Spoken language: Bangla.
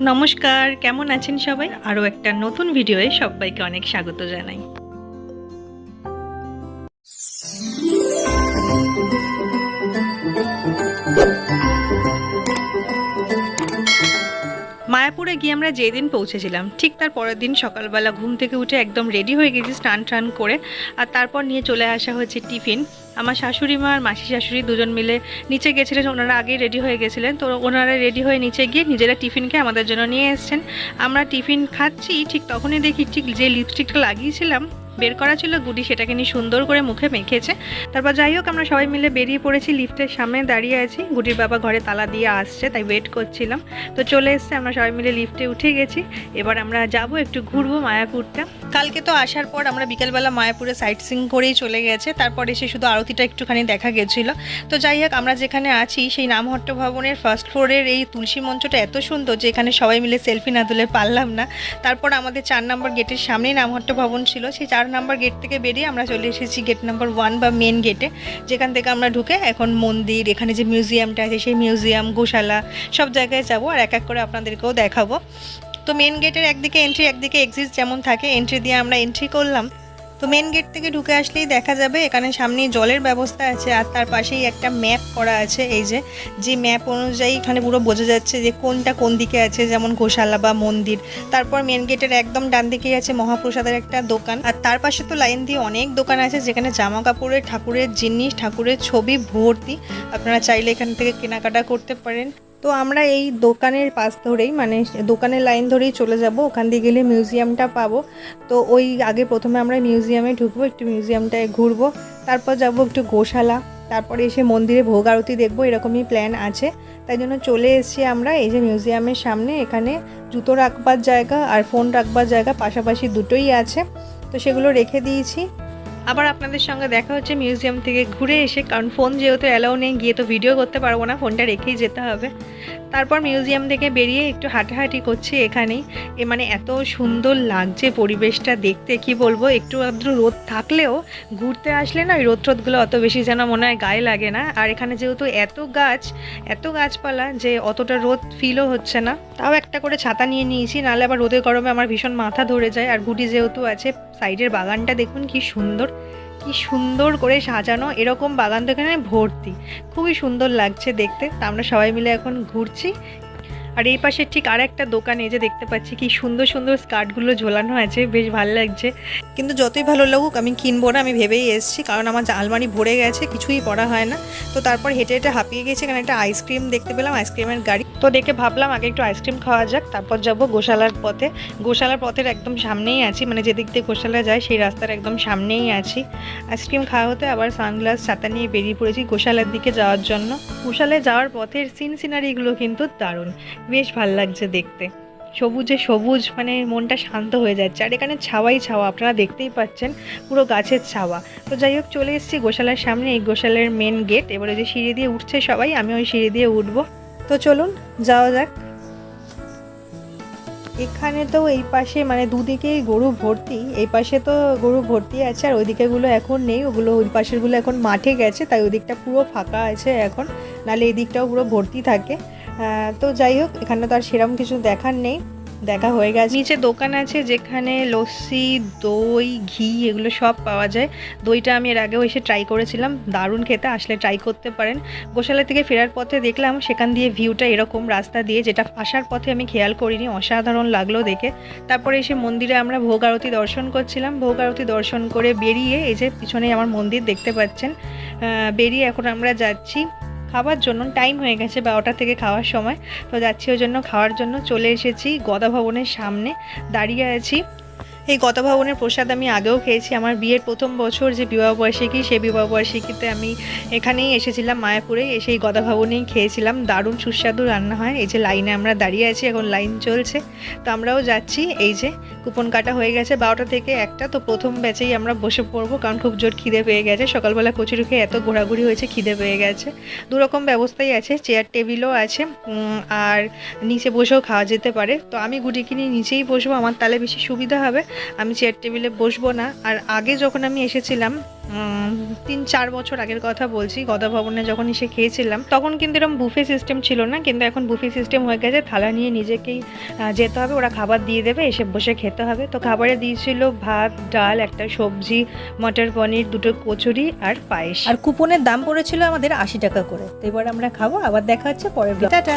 নমস্কার কেমন আছেন সবাই? আরও একটা নতুন ভিডিওয়ে সবাইকে অনেক স্বাগত জানাই। মায়াপুরে গিয়ে আমরা যেদিন পৌঁছেছিলাম, ঠিক তার পরের দিন সকালবেলা ঘুম থেকে উঠে একদম রেডি হয়ে গেছি স্নান টান করে, আর তারপর নিয়ে চলে আসা হয়েছে টিফিন। আমার শাশুড়ি মা আর মাসি শাশুড়ি দুজন মিলে নিচে গেছিলেন, ওনারা আগেই রেডি হয়ে গেছিলেন। তো ওনারা রেডি হয়ে নিচে গিয়ে নিজেরা টিফিনকে আমাদের জন্য নিয়ে এসছেন। আমরা টিফিন খাচ্ছি, ঠিক তখনই দেখি ঠিক যে লিপস্টিকটা লাগিয়েছিলাম বের করা ছিল গুডি, সেটাকে নিয়ে সুন্দর করে মুখে মেখেছে। তারপর যাই হোক, আমরা সবাই মিলে বেরিয়ে পড়েছি, লিফটের সামনে দাঁড়িয়ে আছি। গুডির বাবা ঘরে তালা দিয়ে আসছে, তাই ওয়েট করছিলাম। তো চলে এসছে, আমরা সবাই মিলে লিফটে উঠে গেছি। এবার আমরা যাব একটু ঘুরবো মায়াপুরটা। কালকে তো আসার পর আমরা বিকেলবেলা মায়াপুরে সাইট সিং করেই চলে গেছে। তারপর এসে শুধু আরতিটা একটুখানি দেখা গেছিল। তো যাই হোক, আমরা যেখানে আছি, সেই নামহট্ট ভবনের ফার্স্ট ফ্লোরের এই তুলসী মঞ্চটা এত সুন্দর যে এখানে সবাই মিলে সেলফি না তুলে পারলাম না। তারপর আমাদের চার নম্বর গেটের সামনেই নামহট্ট ভবন ছিল। সেই চার নম্বর গেট থেকে বেরিয়ে আমরা চলে এসেছি গেট নাম্বার ওয়ান বা মেন গেটে যেখান থেকে আমরা ঢুকে এখন মন্দির, এখানে যে মিউজিয়ামটা আছে সেই মিউজিয়াম গোশালা, সব জায়গায় যাব আর এক এক করে আপনাদেরকেও দেখাবো। তো মেন গেটের একদিকে এন্ট্রি একদিকে এক্সিট যেমন থাকে এন্ট্রি দিয়ে আমরা এন্ট্রি করলাম। তো মেন গেট থেকে ঢুকে আসলেই দেখা যাবে, এখানে সামনে জলের ব্যবস্থা আছে আর তার পাশেই একটা ম্যাপ করা আছে, এই যে যে ম্যাপ অনুযায়ী এখানে পুরো বোঝা যাচ্ছে যে কোনটা কোন দিকে আছে, যেমন গোশালা বা মন্দির। তারপর মেন গেটের একদম ডান দিকেই আছে মহাপ্রসাদের একটা দোকান। আর তার পাশে তো লাইন দিয়ে অনেক দোকান আছে, যেখানে জামা কাপড়ের ঠাকুরের জিনিস, ঠাকুরের ছবি ভর্তি। আপনারা চাইলে এখান থেকে কেনাকাটা করতে পারেন। তো আমরা এই দোকানের পাশ ধরেই মানে দোকানের লাইন ধরেই চলে যাব। ওখান দিয়ে গেলে মিউজিয়ামটা পাবো। তো ওই আগে প্রথমে আমরা মিউজিয়ামে ঢুকবো, একটু মিউজিয়ামটায় ঘুরবো। তারপর যাব একটু গোশালা। তারপরে এসে মন্দিরে ভোগ আরতি দেখব, এরকমই প্ল্যান আছে। তাই জন্য চলে এসেছি আমরা এই যে মিউজিয়ামের সামনে। এখানে জুতো রাখবার জায়গা আর ফোন রাখবার জায়গা পাশাপাশি দুটোই আছে। তো সেগুলো রেখে দিয়েছি। আবার আপনাদের সঙ্গে দেখা হচ্ছে মিউজিয়াম থেকে ঘুরে এসে, কারণ ফোন যেহেতু অ্যালাউ নেই, গিয়ে তো ভিডিও করতে পারব না, ফোনটা রেখেই যেতে হবে। তারপর মিউজিয়াম থেকে বেরিয়ে একটু হাঁটাহাঁটি করছি এখানেই। এ মানে এত সুন্দর লাগছে পরিবেশটা দেখতে, কি বলব? একটু আদ্র রোদ থাকলেও ঘুরতে আসলে না ওই রোদ রোদগুলো অত বেশি যেন মনে হয় গায়ে লাগে না। আর এখানে যেহেতু এত গাছ, এত গাছপালা যে অতটা রোদ ফিলও হচ্ছে না। তাও একটা করে ছাতা নিয়ে নিয়েছি, নাহলে আবার রোদের গরমে আমার ভীষণ মাথা ধরে যায়। আর গুটি যেহেতু আছে সাইডের বাগানটা দেখুন কি সুন্দর। কি সুন্দর করে সাজানো, এরকম বাগান তো এখানে ভর্তি। খুবই সুন্দর লাগছে দেখতে। তা আমরা সবাই মিলে এখন ঘুরছি। আর এই পাশে ঠিক আর একটা দোকানে, এই যে দেখতে পাচ্ছি কি সুন্দর সুন্দর স্কার্টগুলো ঝোলানো আছে, বেশ ভালো লাগছে। কিন্তু যতই ভালো লাগুক, আমি কিনবো না, আমি ভেবেই এসেছি, কারণ আমার আলমারি ভরে গেছে, কিছুই পড়া হয় না। তো তারপর হেঁটে হেঁটে হাঁপিয়ে গেছে, এখানে একটা আইসক্রিম দেখতে পেলাম আইসক্রিমের গাড়ি। তো দেখে ভাবলাম, আগে একটু আইসক্রিম খাওয়া যাক, তারপর যাব গোশালার পথে। গোশালার পথের একদম সামনেই আছি মানে যেদিক দিয়ে গোশালা যায়, সেই রাস্তার একদম সামনেই আছি। আইসক্রিম খাওয়া হতে আবার সানগ্লাস, ছাতা নিয়ে বেরিয়ে পড়েছি গোশালার দিকে যাওয়ার জন্য। গোশালায় যাওয়ার পথের সিন সিনারিগুলো কিন্তু দারুণ। বেশ ভালো লাগছে দেখতে। সবুজে সবুজ মানে মনটা শান্ত হয়ে যাচ্ছে। আর এখানে ছাওয়াই ছাওয়া, আপনারা দেখতেই পাচ্ছেন পুরো গাছের ছাওয়া। তো যাই হোক, চলে এসেছি গোশালার সামনে, এই গোশালের মেন গেট এবারে যে সিঁড়ি দিয়ে উঠছে সবাই, আমি ওই সিঁড়ি দিয়ে উঠবো। তো চলুন, যাওয়া যাক। এখানে তো এই পাশে মানে দুদিকেই গরু ভর্তি। এই পাশে তো গরু ভর্তি আছে, আর ওই দিকেগুলো এখন নেই। ওগুলো, ওই পাশেরগুলো এখন মাঠে গেছে, তাই ওই দিকটা পুরো ফাঁকা আছে এখন। নাহলে এই দিকটাও পুরো ভর্তি থাকে। তো যাই হোক, এখানে তো আর সেরকম কিছু দেখার নেই। দেখা হয়ে গেছে। নিচে দোকান আছে যেখানে লস্যি, দই, ঘি এগুলো সব পাওয়া যায়। দইটা আমি এর আগেও এসে ট্রাই করেছিলাম। দারুণ খেতে, আসলে ট্রাই করতে পারেন। গোশালা থেকে ফেরার পথে দেখলাম, সেখান দিয়ে ভিউটা এরকম রাস্তা দিয়ে, যেটা আসার পথে আমি খেয়াল করিনি, অসাধারণ লাগল দেখে। তারপরে এসে মন্দিরে আমরা ভোগ আরতি দর্শন করছিলাম। ভোগ আরতি দর্শন করে বেরিয়ে, এই যে পিছনে আমার মন্দির দেখতে পাচ্ছেন বেরিয়ে এখন আমরা যাচ্ছি। খাবার জন্য টাইম হয়ে গেছে বারোটা থেকে খাওয়ার সময়। তো যাচ্ছি ওই জন্য খাওয়ার জন্য চলে এসেছি গদা ভবনের সামনে। দাঁড়িয়ে আছি। এই গদা ভবনের প্রসাদ আমি আগেও খেয়েছি। আমার বিয়ের প্রথম বছর যে বিবাহবার্ষিকী সেই বিবাহবার্ষিকীতে আমি এখানেই এসেছিলাম, মায়াপুরে। এসে এই গদা ভবনেই খেয়েছিলাম। দারুণ সুস্বাদু রান্না হয়। এই যে লাইনে আমরা দাঁড়িয়ে আছি, এখন লাইন চলছে। তো আমরাও যাচ্ছি। এই যে কুপন কাটা হয়ে গেছে বারোটা থেকে একটা। তো প্রথম ব্যাচেই আমরা বসে পড়ব কারণ খুব জোর খিদে পেয়ে গেছে। সকালবেলা কচুরি খেয়ে এত ঘোরাঘুরি হয়েছে, খিদে পেয়ে গেছে। দু রকম ব্যবস্থাই আছে। চেয়ার টেবিলও আছে। আর নিচে বসেও খাওয়া যেতে পারে। তো আমি গুটি কিনে নিচেই বসবো। আমার তাহলে বেশি সুবিধা হবে। আমি চেয়ার টেবিলে বসবো না। আর আগে যখন আমি এসেছিলাম তিন চার বছর আগের কথা বলছি গদা ভবনে যখন এসে খেয়েছিলাম তখন কিন্তু এরকম বুফে সিস্টেম ছিল না। কিন্তু এখন বুফে সিস্টেম হয়ে গেছে থালা নিয়ে নিজেকেই যেতে হবে ওরা খাবার দিয়ে দেবে এসে বসে খেতে হবে। তো খাবারে দিয়েছিল ভাত ডাল একটা সবজি মটর পনির দুটো কচুরি আর পায়েস। আর কুপনের দাম পড়েছিল আমাদের আশি টাকা করে। তো এবার আমরা খাব আবার দেখা হচ্ছে পরের। টাটা।